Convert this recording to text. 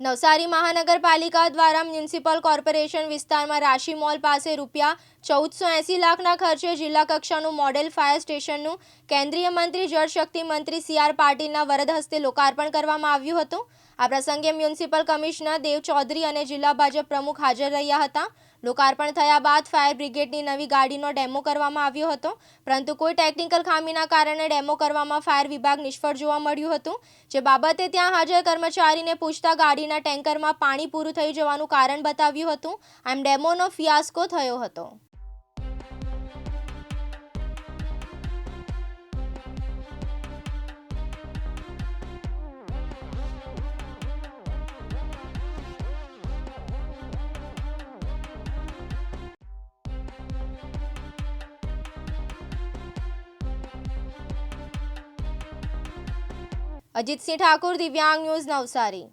નવસારી મહાનગરપાલિકા દ્વારા municipal corporation વિસ્તારમાં રાશિ મોલ પાસે રૂપિયા ચૌદસો એંસી લાખના ખર્ચે જિલ્લા કક્ષાનું મોડેલ ફાયર સ્ટેશનનું કેન્દ્રીય મંત્રી જળશક્તિ મંત્રી સી આર પાટીલના વરદ હસ્તે લોકાર્પણ કરવામાં આવ્યું હતું. આ પ્રસંગે મ્યુનિસિપલ કમિશનર દેવ ચૌધરી અને જિલ્લા ભાજપ પ્રમુખ હાજર રહ્યા હતા. લોકાર્પણ થયા બાદ ફાયર બ્રિગેડની નવી ગાડીનો ડેમો કરવામાં આવ્યો હતો. પરંતુ કોઈ ટેકનિકલ ખામીના કારણે ડેમો કરવામાં ફાયર વિભાગ નિષ્ફળ જોવા મળ્યું હતું. જે બાબતે ત્યાં હાજર કર્મચારીને પૂછતા ગાડીના ટેન્કરમાં પાણી પૂરું થઈ જવાનું કારણ બતાવ્યું હતું. આમ ડેમોનો ફિયાસ્કો થયો હતો. અજીતસિંહ ઠાકુર દિવ્યાંગ ન્યૂઝ નવસારી.